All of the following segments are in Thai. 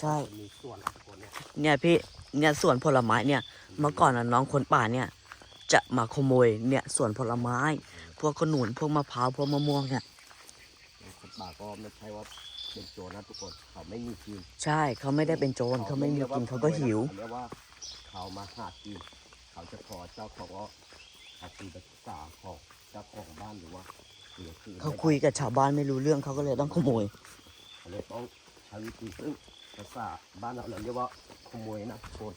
ใช่ มีส่วนทุกคนเนี่ยเนี่ยพี่เนี่ยสวนผลไม้เนี่ยเมื่อก่อนนะน้องคนป่าเนี่ย จะมาขโมยเนี่ยสวนผลไม้ พวกขนุนพวกมะพร้าวพวกมะม่วงเนี่ยคนป่าก็ไม่ใช่ว่าเป็นโจรนะทุกคนเขาไม่มีกินใช่เขาไม่ได้เป็นโจรเขาไม่มีกินเขาก็หิวเรียกว่าเขามาหากินเขาจะขอเจ้าของว่าอาชีพศึกษาของเจ้าของบ้านหรือว่าหรือคือเขาคุยกับชาวบ้านไม่รู้เรื่องเขาก็เลยต้องขโมยเขาเลยต้องใช้วิธีซึ่ง ภาษาบ้านเราเราเรียกว่าขโมยนะทุกคน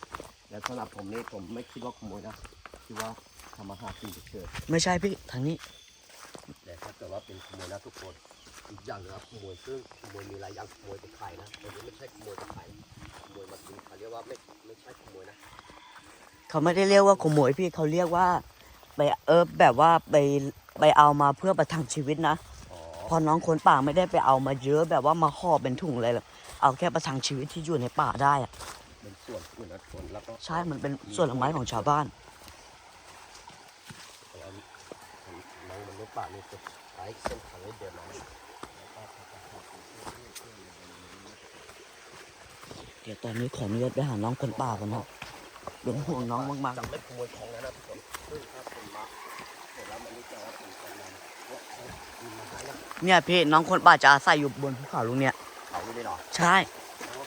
และสำหรับผมนี่ผมไม่คิดว่าขโมยนะคิดว่าทำมาหากินเฉยๆไม่ใช่พี่ทางนี้แต่ถ้าเกิดว่าเป็นขโมยนะทุกคนอีกอย่างนะครับขโมยซึ่งขโมยมีหลายอย่างขโมยไปขายนะแต่นี่ไม่ใช่ขโมยไปขายขโมยมากินเขาเรียกว่าไม่ไม่ใช่ขโมยนะเขาไม่ได้เรียกว่าขโมยพี่เขาเรียกว่าไปเออแบบว่าไปไปเอามาเพื่อประทังชีวิตนะอ๋อเพอน้องคนป่าไม่ได้ไปเอามาเยอะแบบว่ามาห่อเป็นถุงเลยหรอก เอาแค่ประทังชีวิตที่อยู่ในป่าได้อะเป็นส่วนส่วนนะทุกคนแล้วก็ใช่ มันเป็นส่วนไม้ของชาวบ้านเอาอันน้องมันษย์ป่านี่จะใช้เส้นทางให้เดินมาแล้วก็ทำการขอความช่วยเหลือเดี๋ยวตอนนี้ขออนุญาตไปหาน้องคนป่ากันนะเป็นห่วงน้องมากจะไม่ขโมยของแล้วนะทุกคนซึ่งถ้าผมมาเสร็จแล้วมันรู้จักว่าผมจะนำว่าเขามีมาให้นะๆเนี่ยพี่น้องคนป่าจะอาศัยอยู่บนภูเขาลุงเนี่ย เขาไม่ได้หรอใช่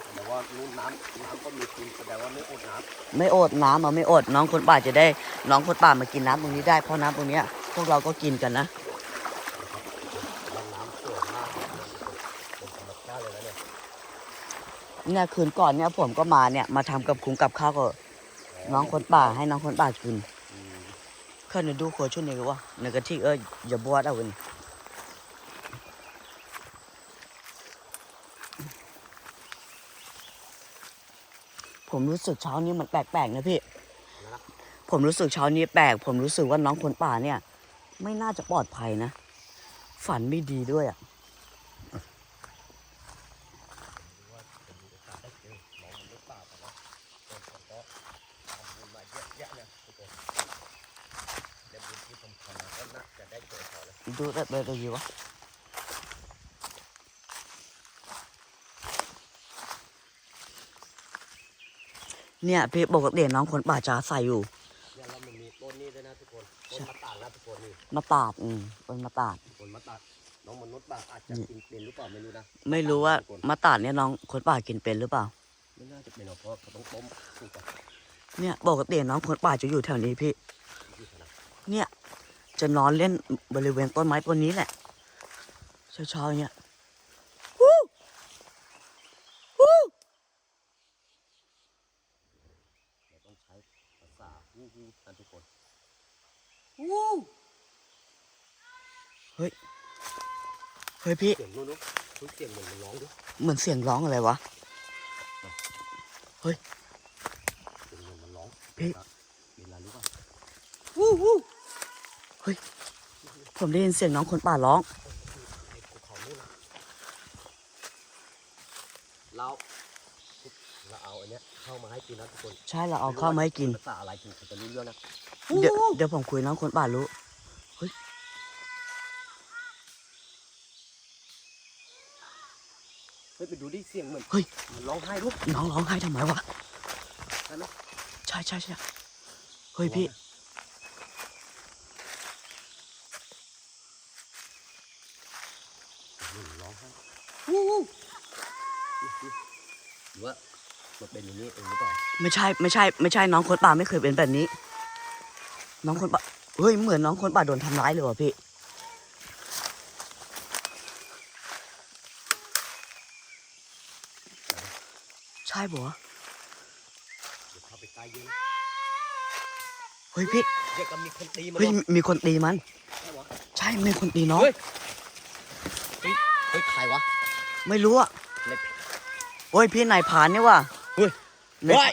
แสดงว่านู้นน้ำน้ำก็มีกินแสดงว่าไม่อดน้ำไม่อดน้ำอะไม่อดน้องคนป่าจะได้ น้องคนป่ามากินน้ำตรงนี้ได้เพราะน้ำตรงเนี้ยพวกเราก็กินกันนะแล้วน้ำสวยมากเลยเป็นธรรมชาติเลยนะเนี่ยเนี่ยคืนก่อนเนี่ยผมก็มาเนี่ยมาทำกับคุงกับข้าวกับน้องคนป่าให้น้องคนป่ากินอืม เคยดูโคชุดนี้ก็ว่าในกะทิเอออย่าบวชเอากัน ผมรู้สึกเช้านี้มันแปลกๆนะพี่ ผมรู้สึกเช้านี้แปลก ผมรู้สึกว่าน้องคนป่าเนี่ย ไม่น่าจะปลอดภัยนะ ฝันไม่ดีด้วยอะว่าจะมีโอกาสได้เจอน้องมันหรือเปล่าแต่ว่าคนเขาก็ทำบุญมาเยอะแยะยทุกคนและบุญที่ผมทำมาก็น่าจะได้เจอเขาแล้ว ดูได้ไปได้ยี่วะ เนี่ยพี่ปกติน้องคนป่าจะอาศัยอยู่เนี่ยแล้วมันมีต้นนี้ด้วยนะทุกคนต้นมะตาดนะทุกคนนี่มาตาดอืมเป็นมาตาดต้นมะตาดน้องมนุษย์ป่าอาจจะกินเป็นหรือเปล่าไม่รู้นะไม่รู้ว่าทุกคนมาตาดเนี่ยน้องคนป่ากินเป็นหรือเปล่าไม่น่าจะเป็นหรอกเพราะเขาต้องต้มสุกอะเนี่ยปกติน้องคนป่าจะอยู่แถวนี้พี่ที่ขนาดเนี่ยจะนอนเล่นบริเวณต้นไม้ต้นนี้แหละเช้าๆเนี่ยวู้วู้ เราต้องใช้ภา ษาฮู้ฮู้นะทุกคนวู้เฮ้ย เฮ้ยพี่ เสียงนู้นนู้นทุกเสียงเหมือนมันร้องด้วยเหมือนเสียงร้องอะไรวะ เสียงเหมือนมันร้องพี่เป็นอะไรรู้ป่ะวู้วู้เฮ้ยผมได้ยินเสียงน้องคนป่าร้องไอ้ภูเขานู่นนะเราเราเอา อันเนี้ยเข้ามาให้กินนะทุกคนใช่เราเอาข้าวมาให้กิน ภาษาอะไรกินเขาจะรู้เรื่องนะเดี๋ยวเดี๋ยวผมคุยน้องคนป่ารู้เฮ้ยไปดูดิเสียงเหมือนเฮ้ย มันร้องไห้ด้วยน้องร้องไห้ทำไมวะ ใช่ไหมใช่ใช่ใช่เฮ้ยพี่ มันร้องไห้วู้วู้หรือว่ามัน เป็นอย่างนี้เองหรือเปล่าไม่ใช่ไม่ใช่ไม่ใช่น้องคนป่าไม่เคยเป็นแบบนี้ น้องคนป่าเฮ้ยเหมือนน้องคนป่าโดนทำร้ายเลยว่ะพี่ใช่ปะวะเดี๋ยวเข้าไปใกล้เยอะนะเฮ้ยพี่เด็กก็มีคนตีมันเฮ้ยหรอมีคนตีมัน ใช่วะใช่มีคนตีน้อง เฮ้ยเฮ้ยเฮ้ยใครวะไม่รู้อะ ในเฮ้ยพี่นายพรานเนี่ยว่ะ เฮ้ยนาย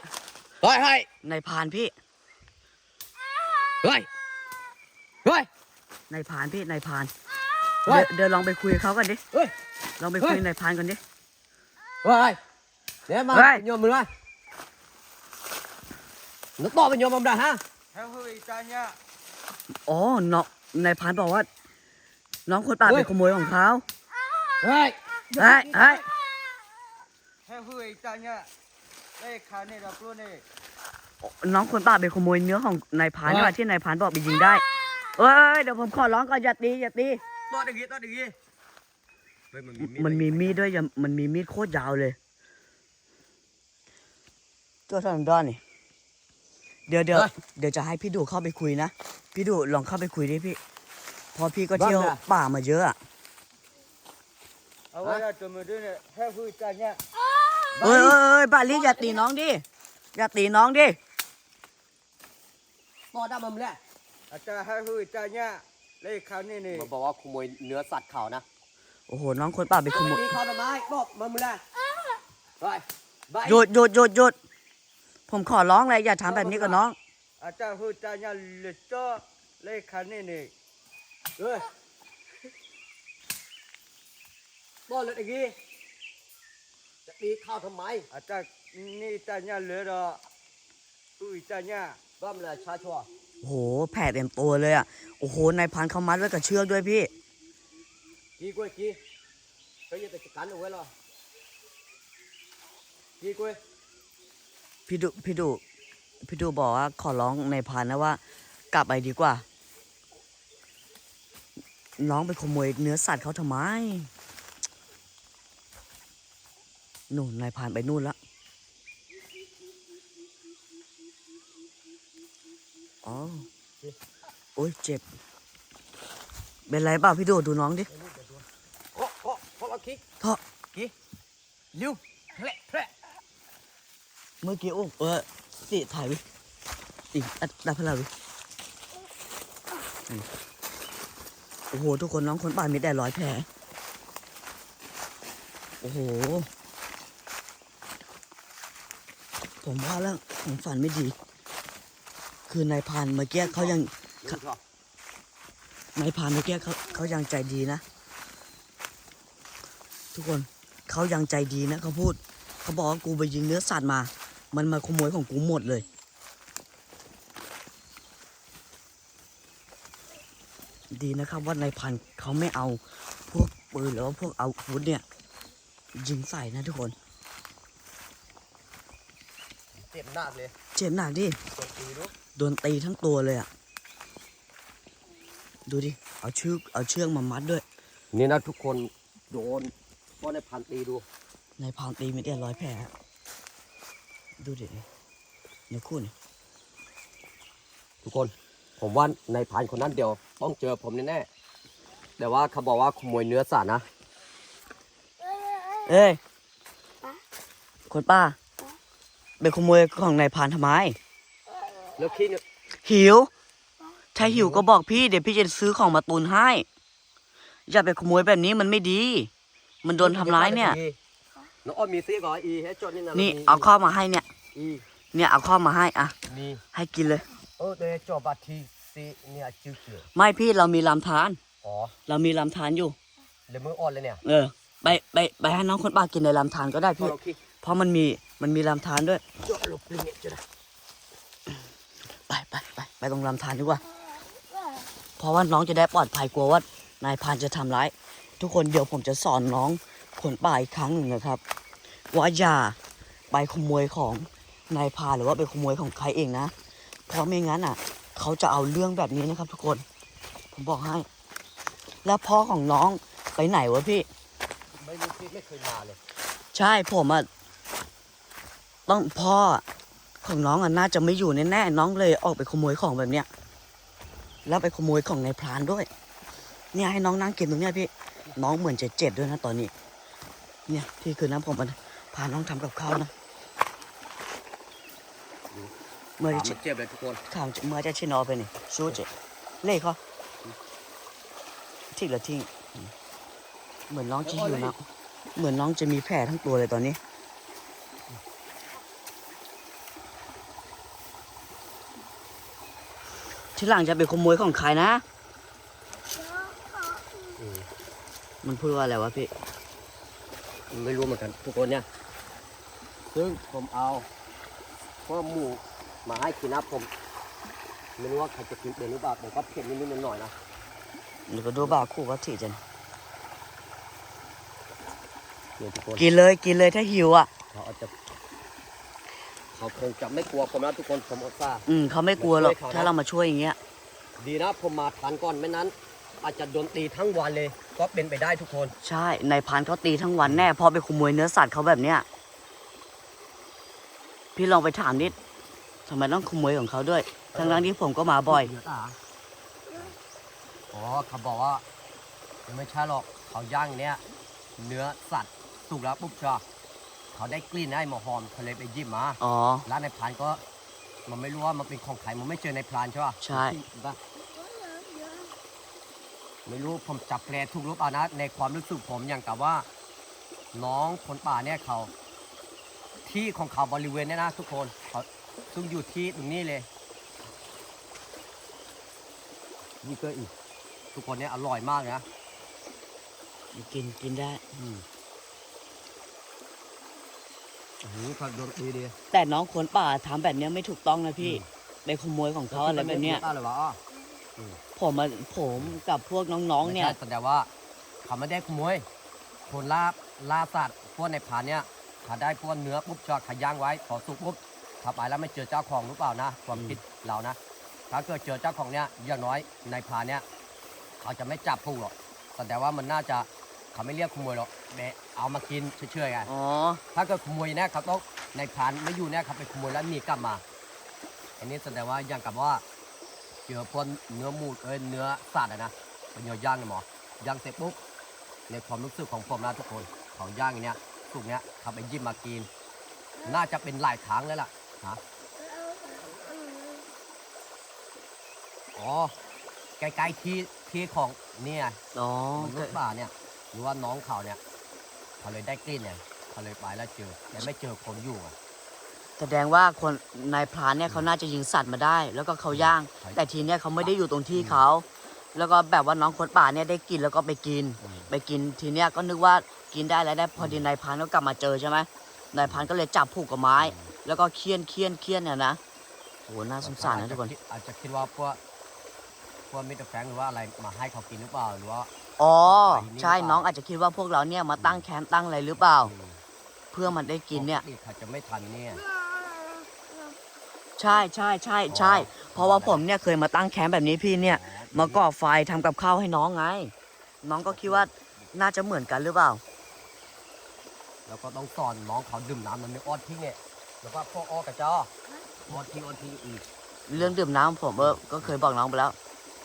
เฮ้ยเฮ้ยนายพรานพี่เฮ้ยเฮ้ยนายพรานพี่นายพรานเฮ้เดี๋ยยวเดี๋ยวลองไปคุยกับเขากันดิเฮ้ยลองไปคุยเฮ้ยนายพรานกันดิเฮ้ยเดี๋ยวมาเฮ้ยโยมมึงมานึกต่อเป็นโยมมึงได้ฮะ Theo hơi tanya อ๋อน้องนายพรานบอกว่า น้องคนป่าเฮ้ไปยขโมยของเขาเฮ้ยเฮ้ยเฮ้ยให้ผู้ไอ้ตา เนี่ยได้ขาเนี่ยเราปล้นเนี่ยน้องคนป่าไปขโมยเนื้อของนายพรานนี่ว่าที่นายพรานบอกไปยิงได้เอ้ยเดี๋ยวผมขอร้องก่อนอย่าตีอย่าตีต่อตะกี้ต่อตะกี้เฮ้ยมันมีมันมีมีดด้วยอย่ามันมีมีดโคตรยาวเลย ตัวท่านด้อนนี่เดี๋ยวเดี๋ยวเดี๋ยวจะให้พี่ดูเข้าไปคุยนะพี่ดูลองเข้าไปคุยดิพี่พอพี่ก็เที่ยวป่ามาเยอะอะเอาไว้ละตัวมือด้วยเนี่ยให้ผู้ไอ้ตาเนี่ย เอ้ยเอ้ยเอ้ยบาลีอย่าตีน้องดิ อย่าตีน้องดิต่อได้มันแหละอาจารย์ให้ผู้ไอ้ตาเนี่ยได้ขาเนี่ยนี่มันบอกว่าขโมยเนื้อสัตว์เขานะโอ้โห น้องคนป่าไปขโมยมีข้าวหน่อไม้บอกมันแหละไปไปหยุดหยุดหยุดหยุดผมขอร้องเลยอย่าทำแบบนี้กับน้อง อาจารย์ผู้ไอ้ตาเนี่ยเหลือจ้อได้ขาเนี่ยนี่เฮ้ยบอกเลยไอ้กี้ จะตีข้าวทำไม อาจารย์นี่ตาเนี่ยเหลือรอผู้ไอ้ตาเนี่ยบ้ามันเลยชาชัวโอ้โหแผลเต็มตัวเลยอะโอ้โหนายพันเขามัดไว้กับเชือกด้วยพี่กี้กล้วยกี้เฮ้ยอย่าไปจัดการเอาไว้หรอกี้กล้วยพี่ดูพี่ดูพี่ดูบอกว่าขอร้องนายพันนะว่า กลับไปดีกว่า น้องไปขโมยเนื้อสัตว์เขาทำไม นู่นนายพรานไปนู่นละอ๋อโอ้ยเจ็บ เป็นไรเปล่าพี่ดูดูน้องดิเคาะเคาะเคาะเอากี้เถาะกี้เร็วแผลแผลเมื่อกี้โอ้เออสิถ่ายวิอีอัดดับพลาวิอืมโอ้โห ทุกคนน้องคนป่ามีแต่ร้อยแผลโอ้โห ผมว่าแล้วผมฝันไม่ดี คือนายพรานเมื่อกี้เขายังเร็วชัวนายพรานเมื่อกี้เขาเขายังใจดีนะ ทุกคนเขายังใจดีนะเขาพูดเขาบอกว่ากูไปยิงเนื้อสัตว์มา มันมาขโมยของกูหมดเลยดีนะครับว่านายพันธุ์เขาไม่เอาพวกปืนหรือว่าพวกอาวุธเนี่ย ยิงใส่นะทุกคน เจ็บ หนักเลยเจ็บหนักดิตัวตีดูโดนตีทั้งตัวเลยอะดูดิ เอาชือกเอาเชือกมามัดด้วย นี่นะทุกคนโดนเพราะในพันตีดูนายพรานตีไม่ได้ร้อยแผลอะดูดิเนื้อคู่นี่ทุกคนผมว่าในพันคนนั้นเดียวต้องเจอผมแน่ๆแต่ว่าเขาบอกว่าขโมยเนื้อสัตว์นะ เอ้ยคนป้า ไปขโมยของนายพรานทำไม แล้วขี้เนี่ยหิว ถ้าหิวก็บอกพี่เดี๋ยวพี่จะซื้อของมาตุนให้ อย่าไปขโมยแบบนี้มันไม่ดี มันโดนทำร้ายเนี่ย น้องอ้อมมีซีก่อนอีเฮจดนี่นะนี่เอาข้าวมาให้เนี่ย อีเนี่ยเอาข้าวมาให้อะ นี่ให้กินเลย เออเดจอบาทีซีเนี่ยจืดเจือไม่พี่เรามีลำธารอ๋อเรามีลำธารอยู่ เลยมืออ่อนเลยเนี่ยเออ ไปไปไปให้น้องคนป้ากินในลำธารก็ได้พอพี่ เราขี้เพราะมันมี มันมีลำธารด้วยจอดลบเลยเนี่ยจะได้ไปไปไปไปตรงลำธารดีกว่า เพราะว่าน้องจะได้ปลอดภัยกลัวว่านายพรานจะทำร้าย ทุกคนเดี๋ยวผมจะสอนน้องคนป่าอีกครั้งหนึ่งนะครับ ว่าอย่าไปขโมยของนายพรานหรือว่าไปขโมยของใครเองนะ เพราะไม่งั้นอะ เขาจะเอาเรื่องแบบนี้นะครับ ทุกคน ผมบอกให้ แล้วพ่อของน้องไปไหนวะพี่ ไม่รู้ที่ไม่เคยมาเลย ใช่ผมอะ ต้องพ่อของน้องอะน่าจะไม่อยู่แน่ๆน้องเลยออกไปขโมยของแบบเนี้ยแล้วไปขโมยของในพรานด้วย เนี่ยให้น้องนั่งกินตรงเนี้ยพี่น้องเหมือนจะเจ็บด้วยนะตอนนี้ เนี่ยพี่คือน้ำผมอะพาน้องทำกับข้าวนะเมื่อขาจะมันเจ็บเลยทุกคนข้าวเมื่อจะชินอไปนี่สู้เจเล่เขาทิ้งละทิ้งเหมือนน้องจะหิวนะเหมือนน้องจะมีแผลทั้งตัวเลยตอนนี้ ทีหลังจะไปขโมยของใครนะอืมมันพูดว่าอะไรวะพี่ ไม่รู้เหมือนกัน ทุกคนเนี่ย ซึ่งผมเอาข้อหมูมาให้กินนะผม ไม่รู้ว่าใครจะกินเป็นหรือเปล่าผมก็เผ็ดนิดๆหน่อยๆนะเดี๋ยวก็ดูบ้าคู่ก็ถีจันเนี่ยทุกคนกินเลยกินเลยถ้าหิวอะ เขาอาจจะเขาคงจะไม่กลัวผมนะทุกคนผมอุตส่าห์อืมเขาไม่กลัวหรอกมาช่วยเขานะถ้าเรามาช่วยอย่างเงี้ย ดีนะผมมาทันก่อนไม่นั้น อาจจะโดนตีทั้งวันเลย ก็เป็นไปได้ทุกคน ใช่นายพรานเขาตีทั้งวันแน่เพอไปขโมยเนื้อสัตว์เขาแบบเนี้ย พี่ลองไปถามนิดทำไมต้องขโมยของเขาด้วย ทั้งๆที่ผมก็มาบ่อยเดี๋วตาอ๋อเขาบอกว่า ไม่ใช่หรอกเขาย่างเนี้ยเนื้อสัตว์สุกแล้วปุ๊บจ้ะ เขาได้กลิ่นได้หมอหอมเขาเลยไปหยิบมาอ๋อ แล้วในพรานก็ มันไม่รู้ว่ามันเป็นของใครมันไม่เจอในพรานใช่ป่ะใช่ปะไม่รู้ผมจับแปลถูกรูปเอานะในความรู้สึกผมอย่างกับว่า น้องคนป่าเนี่ยเขา ที่ของเขาบริเวณเนี่ยนะทุกคนเขาซึ่งอยู่ที่ตรงนี้เลยนี่ก็อีก ทุกคนเนี่ยอร่อยมากนะ กินกินได้ อืม โอ้โหเขาโดนตีดีแต่น้องคนป่าทำแบบเนี้ยไม่ถูกต้องนะพี่อืมไปขโมยของเขาอะไรแบบเนี้ยอะไรวะอ้อผมมาผมกับพวกน้องๆเนี่ย ไม่ใช่แสดงว่าเขาไม่ได้ขโมยคนล่าล่าสัตว์พวกในผานเนี่ยเขาได้พวกเนื้อปุ๊บจอดขย่างไว้พอสุกปุ๊บขับไปแล้วไม่เจอเจ้าของหรือเปล่านะ ความอืม คิดเรานะ ถ้าเกิดเจอเจ้าของเนี่ยอย่างน้อยในผานเนี่ยเขาจะไม่จับผู้หรอกแสดงว่ามันน่าจะ เขาไม่เรียกขโมยหรอกแบะเอามากินเฉยๆไงอ๋อ ถ้าเกิดขโมยเนี่ยเขาต้องในผานไม่อยู่เนี่ยเขาไปขโมยแล้วหนีกลับมา อันนี้แสดงว่าอย่างกับว่าเจอพวกเนื้อหมูเอ้ยเนื้อสัตว์อะนะเป็นเนื้อย่างเนี่ยหมอย่างเสร็จปุ๊บในความรู้สึกของผมนะทุกคนเขาย่างอย่างเนี้ยสุกเนี้ยเขาไปหยิบมากิน น่าจะเป็นหลายครั้งแล้วล่ะฮะอ๋อใกล้ๆที่ที่ของเนี่ยอ๋อมนุษย์ป่าเนี่ย หรือว่าน้องเขาเนี่ย เขาเลยได้กลิ่นเนี่ยเขาเลยไปแล้วเจอแต่ไม่เจอคนอยู่อะแสดงว่าคนนายพรานเนี่ยเขาน่าจะยิงสัตว์มาได้ แล้วก็เขาย่าง ใช่แต่ทีเนี้ยเขาไม่ได้อยู่ตรงที่เขา แล้วก็แบบว่าน้องคนป่าเนี่ยได้กินแล้วก็ไปกิน อืม ไปกินทีเนี้ยก็นึกว่ากินได้แล้วได้พอดีนายพรานก็กลับมาเจอใช่ไหมนายพรานก็เลยจับผูกกับไม้ แล้วก็เคี่ยนเคี่ยนเคี่ยนเนี่ยนะโอ้โหน่าสงสารนะทุกคน อาจจะคิดว่าพวกพวกมิสเตอร์แฟรงค์หรือว่าอะไรมาให้เขากินหรือเปล่าหรือว่า อ๋อไปนี่ใช่หรือเปล่าน้องอาจจะคิดว่าพวกเราเนี่ยมาตั้งแคมป์ตั้งอะไรหรือเปล่าอืมเพื่อมันได้กินเนี่ยปเขาจะไม่ทำเนี่ย ใช่ใช่ใช่ใช่อ๋อเพราะว่าผมเนี่ยเคยมาตั้งแคมป์แบบนี้พี่เนี่ย มาก่อไฟทำกับข้าวให้น้องไง น้องก็คิดว่าน่าจะเหมือนกันหรือเปล่า แล้วก็ต้องสอนน้องเขาดื่มน้ำมันไม่อ้อนทิ้งเนี่ยแล้วก็พวกอ้อกระจออ้อนทิ้งอ้อนทิ้งอีก เรื่องดื่มน้ำผมเออก็เคยบอกน้องไปแล้ว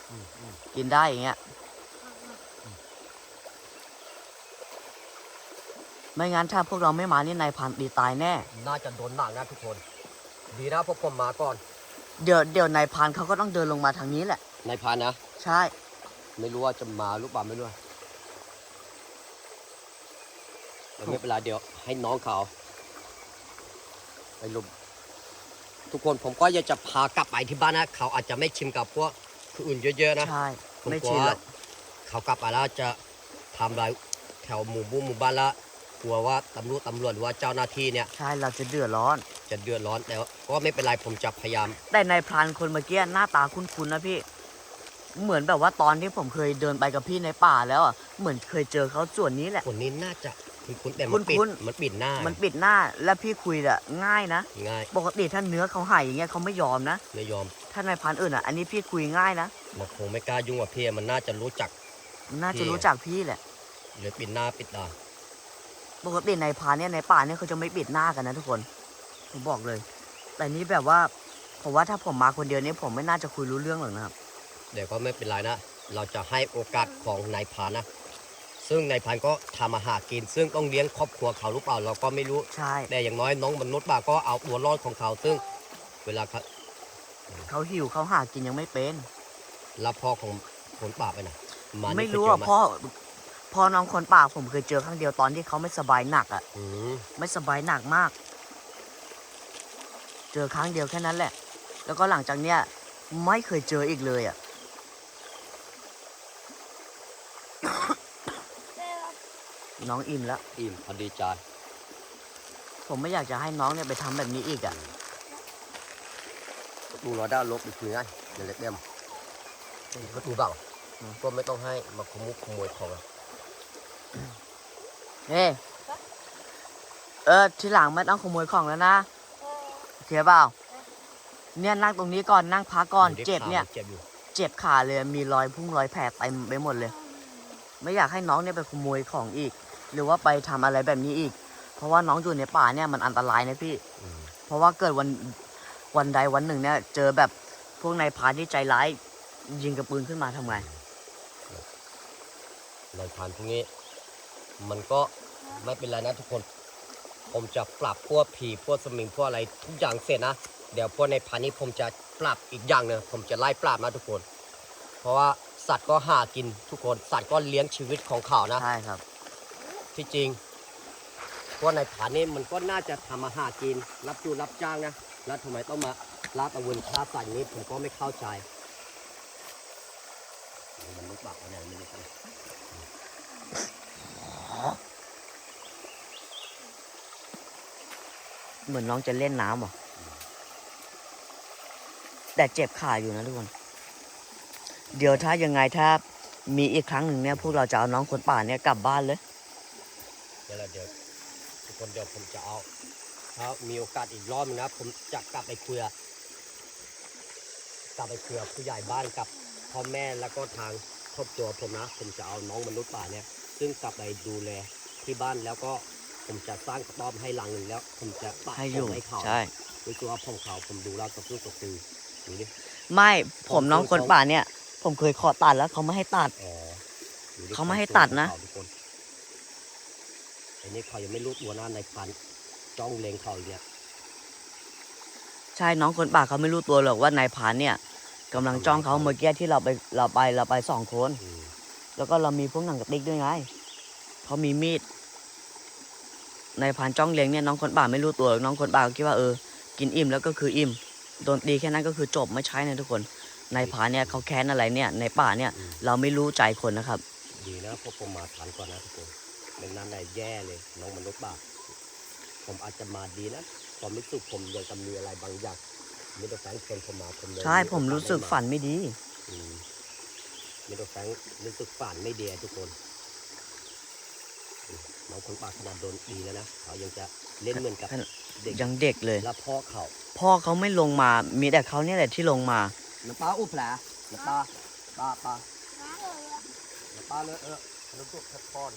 อืมอืมกินได้อย่างเงี้ย ไม่งั้นถ้าพวกเราไม่มานี่นายพันตีตายแน่ น่าจะโดนหนักนะทุกคน ดีนะพวกผมมาก่อน เดี๋ยวเดี๋ยวนายพันเขาก็ต้องเดินลงมาทางนี้แหละ นายพานนะ ใช่ ไม่รู้ว่าจะมาหรือเปล่าไม่รู้แต่ไม่เป็นไรเดี๋ยว ให้น้องเขาไปลุมทุกคนผมก็อยากจะพากลับไปที่บ้านนะเขาอาจจะไม่ชิมกับพวกคืออื่นเยอะๆนะใช่ผมไม่กลัชิวนหรอกเขากลับมาแล้วจะทำอะไรแถวหมู่บุ้หมู่บ้านละ กลัวว่าตำรวจตำรวจหรือว่าเจ้าหน้าที่เนี่ย ใช่เราจะเดือดร้อน จะเดือดร้อนแต่ว่าก็ไม่เป็นไรผมจะพยายาม แต่นายพรานคนเมื่อกี้หน้าตาคุ้นๆนะพี่ เหมือนแบบว่าตอนที่ผมเคยเดินไปกับพี่ในป่าแล้วอะเหมือนเคยเจอเขาส่วนนี้แหละ คนนี้น่าจะคุ้นๆแต่มันปิดคุ้นมันปิดหน้ามันปิดหน้าแล้วพี่คุยอะง่ายนะง่ายปกติถ้าเนื้อเขาหายอย่างเงี้ยเขาไม่ยอมนะไม่ยอมถ้านายพรานอื่นอะอันนี้พี่คุยง่ายนะมันคงไม่กล้ายุ่งกับพี่มันน่าจะรู้จัก น่าพี่จะรู้จักพี่แหละ เลยปิดหน้าปิดตา ปกตินายพรานเนี่ยในป่าเนี่ยเขาจะไม่ปิดหน้ากันนะทุกคนผมบอกเลย แต่นี้แบบว่าผมว่าถ้าผมมาคนเดียวเนี่ยผมไม่น่าจะคุยรู้เรื่องหรอกนะครับ เดี๋ยวก็ไม่เป็นไรนะ เราจะให้โอกาสของนายพรานนะ ซึ่งนายพรานก็ทำอาหารกิน ซึ่งต้องเลี้ยงครอบครัวเขาหรือเปล่าเราก็ไม่รู้ ใช่ แต่อย่างน้อยน้องมนุษย์ป่าก็เอาตัวรอดของเขาซึ่ง เวลาเขาเขาหิวเขาหากินยังไม่เป็น รับพ่อของคนป่าไปไหนมานี่ไม่เคยรู้เจอะไหมพ่อ พ่อน้องคนป่าผมเคยเจอครั้งเดียวตอนที่เขาไม่สบายหนักอะ อืมไม่สบายหนักมาก เจอครั้งเดียวแค่นั้นแหละ แล้วก็หลังจากเนี้ยไม่เคยเจออีกเลยอะ น้องอิ่มแล้ว อิ่มพอดีใจผมไม่อยากจะให้น้องเนี่ยไปทำแบบนี้อีกอะดูเราได้ลบอีกทีไงเดี๋ยวเล็กเดียมก็ดูบ้างอืม ก็ไม่ต้องให้มาขโมยขโมยของอะ เฮ้เออทีหลังไม่ต้องขโมยของแล้วนะโอเคเปล่าเนี่ยนั่งตรงนี้ก่อนนั่งพักก่อนดูดิเจ็บเนี่ยขาเจ็บอยู่เจ็บขาเลยมีรอยพุ่งรอยแผลเต็มไปหมดเลย ไม่อยากให้น้องเนี่ยไปขโมยของอีก หรือว่าไปทำอะไรแบบนี้อีก เพราะว่าน้องอยู่ในป่าเนี่ยมันอันตรายนะพี่อืมเพราะว่าเกิดวันวันใดวันหนึ่งเนี่ย เจอแบบพวกนายพรานที่ใจร้ายยิงกระปืนขึ้นมาทำไงในพานพวกนี้ มันก็ไม่เป็นไรนะทุกคน ผมจะปรับพวกผีพวกสมิงพวกอะไรทุกอย่างเสร็จนะ เดี๋ยวพวกในพานนี้ผมจะปรับอีกอย่างหนึงผมจะไล่ปราบนะทุกคน เพราะว่าสัตว์ก็หากินทุกคน สัตว์ก็เลี้ยงชีวิตของเขานะ ใช่ครับ ที่จริงพวกในผานนี่มันก็น่าจะทำมาหากิน รับจูรับจ้างนะ แล้วทำไมต้องมาลาตะเวนฆ่าสัตว์อย่างนี้ผมก็ไม่เข้าใจมันลุกปากอะไรไม่รู้กัน เหมือนน้องจะเล่นน้ำหรอแต่เจ็บขาอยู่นะทุกคน เดี๋ยวถ้ายังไงถ้ามีอีกครั้งหนึ่งเนี่ยพวกเราจะเอาน้องคนป่าเนี่ยกลับบ้านเลย เดี๋ยวเรเดี๋ยวทุกคนเดี๋ยวผมจะเอาถ้ามีโอกาสอีกรอบนึงนะผมจะกลับไปคุยกับกลับไปคุยกับผู้ใหญ่บ้านกับพ่อแม่แล้วก็ทางครอบครัวผมนะ ผมจะเอาน้องมนุษย์ป่าเนี่ย ซึ่งกลับไปดูแลที่บ้านแล้วก็ผมจะสร้างกระต๊อบให้หลังหนึ่งแล้ว ผมจะปะให้อยู่ ผมให้เขาใช่ โดยตัวของเขาผมดูแล้วกับลูกกับตือดูดิไม่ผมน้องคนป่าเนี่ย ผมเคยขอตัดแล้วเขาไม่ให้ตัด อ๋อดูดิเขาไม่ให้ตัดนะของทุกคนอันนี้เขายังไม่รู้ตัวหน้าในพันจ้องเลงเขาอยู่เนี่ยใช่น้องคนป่าเขาไม่รู้ตัวหรอกว่านายพรานเนี่ยกำลังจ้องเขาเมื่อกี้ที่เราไปเราไปเราไปสองคน อืม แล้วก็เรามีพวกหนังกระติกด้วยไงเขามีมีดนายพรานจ้องเลี้ยงเนี่ยน้องคนป่าไม่รู้ตัวหรอกน้องคนป่าก็คิดว่าเออกินอิ่มแล้วก็คืออิ่มโดนตีแค่นั้นก็คือจบไม่ใช่นะทุกคนนายพรานเนี่ยเขาแค้นอะไรเนี่ย ในป่าเนี่ยอืมเราไม่รู้ใจคนนะครับ ดีนะพวกผมมาทันก่อนนะทุกคนเป็นนั้นได้แย่เลยน้องมนุษย์ป่าผมอาจจะมาดีนะความรู้สึกผมยังจะมีอะไรบางอย่างมิตรแฟนคนผมมาผมเลยใช่ผมรู้สึกฝันไม่ดี อืมมิตรแฟนรู้สึกฝันไม่ดีอะทุกคนอืมน้องคนป่าขนาดโดนดีแล้วนะเขายังจะเล่นเหมือนกับเด็กยังเด็กเลยแล้วพ่อเขาพ่อเขาไม่ลงมา มีแต่เขาเนี่ยแหละที่ลงมาน้ำปลาอุบแผลน้ำปลาปลาปลาน้ำปลาเลยเออน้ำซุปแค่พอน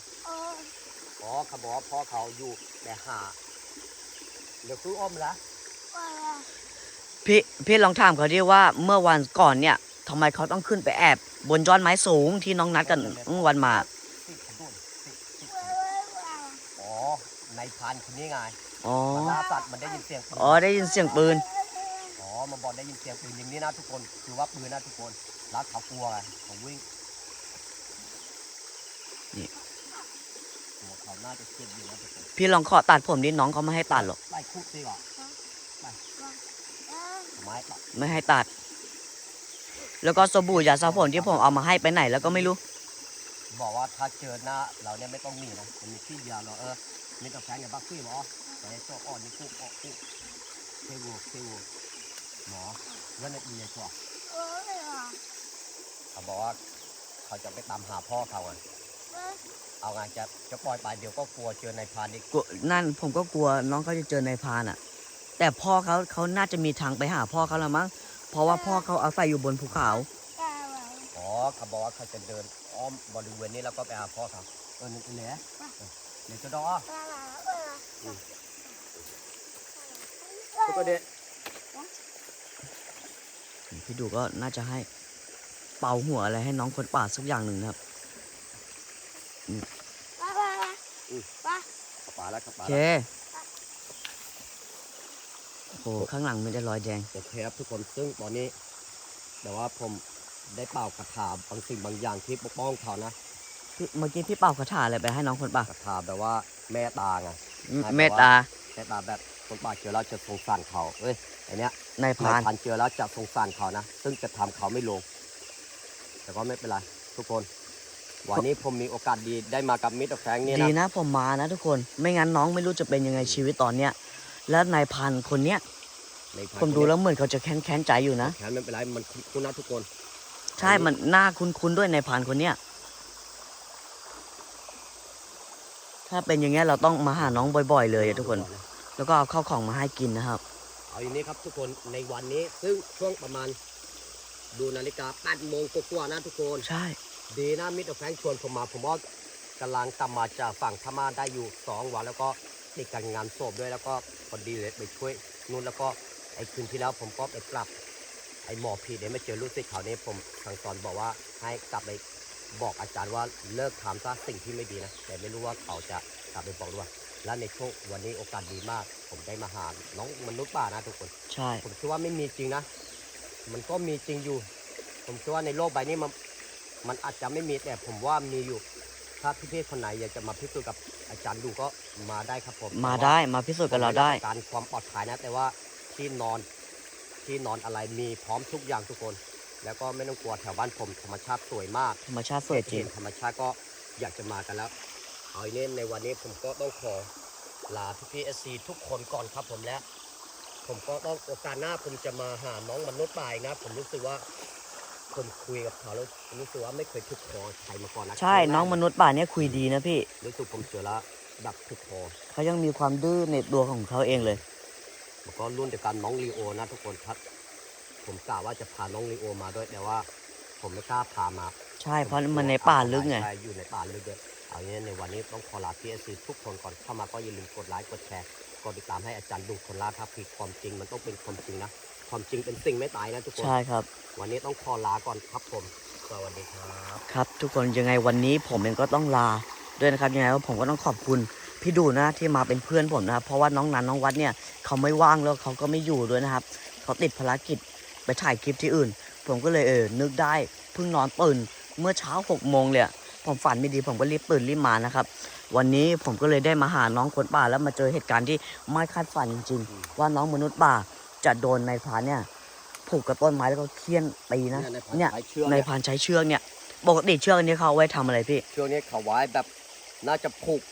อ๋อเขาบอกว่าพ่อเขาอยู่แต่หาเดี๋ยวคืออ้อมละพี่พี่ลองถามเขาดิว่าเมื่อวันก่อนเนี่ย ทำไมเขาต้องขึ้นไปแอบ บนยอดไม้สูงที่น้องนัดกันวันมาสิบดุนสิบสิบอ๋อ ในพันคนนี้ไงอ๋อ มันล่าสัตว์มันได้ยินเสียงปืน อ๋อได้ยินเสียงปืน อ๋อ มันบอกได้ยินเสียงปืนอย่างนี้นะทุกคน คือว่าปืนนะทุกคน รักเขากลัวไงเขาวิ่งนี่ ตัวเขาน่าจะเจ็บอยู่นะทุกคนพี่ลองขอตัดผมดิน้องเขาไม่ให้ตัดหรอกไล่คุกดีกว่าไปไม้ตัดไม่ให้ตัด แล้วก็สบู่ยาสระผมที่ผมเอามาให้ไปไหนแล้วก็ไม่รู้ บอกว่าถ้าเจอหน้าเราเนี่ยไม่ต้องหนีนะมันมีที่เดียวเราเออมีแต่แฟนกับบักซี่หมอแต่ไอ้ตัวอ่อนนี่คุกออกคุกเทวูเทวูหมอเรื่องในอีเลยตัวเขาบอกว่าเขาจะไปตามหาพ่อเขาไงเอาไงจะจะปล่อยไปเดี๋ยวก็กลัวเจอในายพรานอีกกลัวนั่นผมก็กลัวน้องเขาจะเจอนายพรานอะ แต่พ่อเขาเขาน่าจะมีทางไปหาพ่อเขาแล้วมั้ง เพราะว่าพ่อเขาอาศัยอยู่บนภูเขา อ๋อเขาบอกว่าเขาจะเดินอ้อมบริเวณนี้แล้วก็ไปหาพ่อเขาเออนี่เหลือเดี๋ยวจะดอก็เด็ดพี่ดูก็น่าจะให้เป่าหัวอะไรให้น้องคนป่าสักอย่างหนึ่งนะครับขับปลาแล้วขับปโอลาเคแล้ว โอ้โหข้างหลังมันจะรอยแดงโอเคครับทุกคนซึ่งตอนนี้ แต่ว่าผมได้เป่ากระถาบางสิ่งบางอย่างที่ปกป้องเขานะพี่เมื่อกี้พี่เป่าคาถาอะไรไปให้น้องคนป่ากระถาแบบว่าแม่ตาไงให้เมตตาแม่ตาแบบคนป่าเจอแล้วจะสงสารเขาเอ้ยอันเนี้ยนายพนารายนพันเจอแล้วจะสงสารเขานะซึ่งจะทำเขาไม่ลง แต่ก็ไม่เป็นไรทุกคน วันนี้ผมมีโอกาสดีได้มากับมิตรแฟงเนี่ยดีนะ นะผมมานะทุกคน ไม่งั้นน้องไม่รู้จะเป็นยังไงชีวิตตอนเนี้ย แล้วนายพันคนเนี้ยในพันผมดูแล้วเหมือนเขาจะแค้นแค้นใจอยู่นะแขนไม่เป็นไรมันคุณนะทุกคน ใช่มันน่าคุ้นๆด้วยนายพันคนเนี้ยถ้าเป็นอย่างเงี้ยเราต้องมาหาน้องบ่อย ๆ เลยอะทุกคน แล้วก็เอาข้าวของมาให้กินนะครับ เอาอย่างนี้ครับทุกคนในวันนี้ ซึ่งช่วงประมาณ ดูนาฬิกา8โมงกว่าๆนะทุกคน ใช่ ดีนะมิสเตอร์แฟรงค์ชวนผมมาผมว่ากำลังกลับมาจากฝั่งพม่าได้อยู่ 2 วันแล้วก็ ติดกันงานศพด้วยแล้วก็พอดีเลยไปช่วยนู่นแล้วก็ไอ้คืนที่แล้วผมก็ไปปรับไอ้หมอผีเนี่ยไม่เจอลูกศิษย์เขาเนี่ยผมสั่งสอนบอกว่าให้กลับไปบอกอาจารย์ว่าเลิกทำซะสิ่งที่ไม่ดีนะ แต่ไม่รู้ว่าเขาจะกลับไปบอกด้วยและในช่วงวันนี้โอกาสดีมาก ผมได้มาหาน้องมนุษย์ป่านะทุกคน ใช่ ผมคิดว่าไม่มีจริงนะ มันก็มีจริงอยู่ ผมคิดว่าในโลกใบนี้มันมันอาจจะไม่มีแต่ผมว่ามีอยู่ ถ้าพี่ๆคนไหนอยากจะมาพิสูจน์กับอาจารย์ดูก็มาได้ครับผมมาได้มาพิสูจน์กับเราได้ การความปลอดภัยนะ แต่ว่าที่นอนที่นอนอะไรมีพร้อมทุกอย่างทุกคน แล้วก็ไม่ต้องกลัวแถวบ้านผมธรรมชาติสวยมาก ธรรมชาติสวยจริงเห็นธรรมชาติก็อยากจะมากันแล้วเอาอย่างนี้ในวันนี้ผมก็ต้องขอลาพี่พีเอซีทุกคนก่อนครับผมและผมก็ต้องโอกาสหน้าผมจะมาหาน้องมนุษย์ป่ายนะ ผมรู้สึกว่า ผมคุยกับเขาแล้วรู้สึกว่าไม่เคยทุกคอใครมาก่อนนะใช่น้องมนุษย์ป่าเนี่ยคุยดีนะพี่รู้สึกผมเจอแล้วดับทุกคอเขายังมีความดื้อในตัวของเขาเองเลยแล้วก็รุ่นเดียวกันน้องลีโอนะทุกคนครับ ผมกล่าวว่าจะพาน้องลีโอมาด้วยแต่ว่า ผมไม่กล้าพามา ใช่เพราะมันในป่าลึกไงใช่อยู่ในป่าลึกด้วยเอาอย่างนี้ในวันนี้ต้องขอลาพีเอซีทุกคนก่อนเข้ามาก็อย่าลืมกดไลค์กดแชร์กดติดตามให้อาจารย์ดูคนล่าท้าผีความจริงมันต้องเป็นความจริงนะ ความจริงเป็นสิ่งไม่ตายนะทุกคน ใช่ครับ วันนี้ต้องขอลาก่อนครับผม สวัสดีครับ ครับ ทุกคนยังไงวันนี้ผมเองก็ต้องลาด้วยนะครับยังไงว่าผมก็ต้องขอบคุณพี่ดูนะที่มาเป็นเพื่อนผมนะครับเพราะว่าน้องนันน้องวัดเนี่ยเขาไม่ว่างแล้วเขาก็ไม่อยู่ด้วยนะครับเขาติดภารกิจไปถ่ายคลิปที่อื่น ผมก็เลยเออนึกได้เพิ่งนอนตื่นเมื่อเช้าหกโมงเลยอะผมฝันไม่ดีผมก็รีบตื่นรีบมานะครับวันนี้ผมก็เลยได้มาหาน้องคนป่าแล้วมาเจอเหตุการณ์ที่ไม่คาดฝันจริง ๆ ว่าน้องมนุษย์ป่า จะโดนในายพรานเนี่ยผูกกับต้นไม้แล้วก็เคี่ยนตีนะเนี่เนี่ยยในเชือกในายพรานใช้เชือกเนี่ยปกติเชือกอันนี้เขาเอาไว้ทำอะไรพี่เชือกนี้เขาไว้แบบน่าจะผูก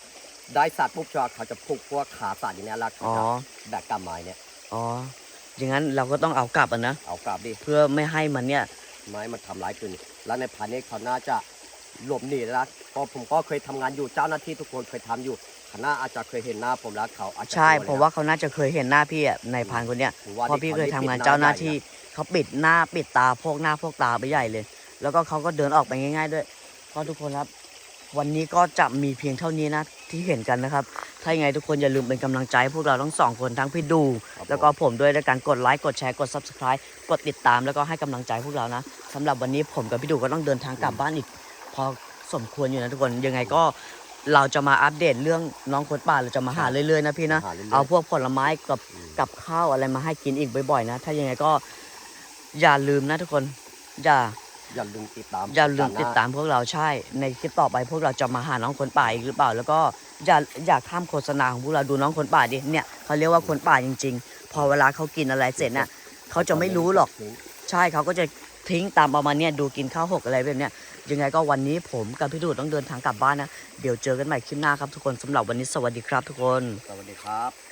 ได้สัตว์ปุ๊บจะเขาจะผูกพวกขาสัตว์อย่างเนี้ยแล้วเขาอ๋อจะแบกกำไม้เนี่ยอ๋ออย่างนั้นเราก็ต้องเอากลับอะนะเอากลับดิเพื่อไม่ให้มันเนี่ยไม้มันทำร้ายคนแล้วในพันนี้เขาน่าจะหลบหนีแล้วนะเพราะผมก็เคยทำงานอยู่เจ้าหน้าที่ทุกคนเคยทำอยู่ เขาน่าอาจจะเคยเห็นหน้าผมแล้วเขาอาจจะใช่กลัเพราะว่าเขาน่าจะเคยเห็นหน้าพี่อะในายพรานคนเนี้ยผมเพราะพี่เคยทำงานปิดเจ้าหน้าใญ่ะที่เขาปิดหน้าปิดตาพวกหน้าพวกตาไปใหญ่เลย แล้วก็เขาก็เดินออกไปง่าย ๆ ด้วยก็ทุกคนครับ วันนี้ก็จะมีเพียงเท่านี้นะที่เห็นกันนะครับ ถ้ายังไงทุกคนอย่าลืมเป็นกำลังใจให้พวกเราทั้งสองคนทั้งพี่ดูครับแล้วก็ผมด้วยด้วยการกดไลค์กดแชร์กด subscribe กดติดตามแล้วก็ให้กำลังใจพวกเรานะสำหรับวันนี้ผมกับพี่ดูก็ต้องเดินทางกลับบ้านอีก พอสมควรอยู่นะทุกคนยังไงก็ เราจะมาอัปเดตเรื่องน้องคนป่าเราจะมาหาเรื่อยๆนะพี่นะหรื่ยๆ เอาพวกผลไม้กับอืมกับข้าวอะไรมาให้กินอีกบ่อยๆนะ ถ้ายังไงก็อย่าลืมนะทุกคนอย่า อย่าลืมติดตามอย่าลืมกันนะติดตามพวกเราใช่ ในคลิปต่อไปพวกเราจะมาหาน้องคนป่าอีกหรือเปล่า แล้วก็อย่าอย่าข้ามโฆษณาของพวกเราดูน้องคนป่าดิเนี่ยเขาเรียกว่าคนป่าจริง ๆ พอเวลาเขากินอะไรเสร็จน่ะเขาจะไม่รู้หรอก ใช่เขาก็จะทิ้งตามประมาณเนี้ยดูกินข้าวหกอะไรแบบเนี้ย ยังไงก็วันนี้ผมกับพี่ดูต้องเดินทางกลับบ้านนะ เดี๋ยวเจอกันใหม่คลิปหน้าครับทุกคนสำหรับวันนี้สวัสดีครับทุกคน สวัสดีครับ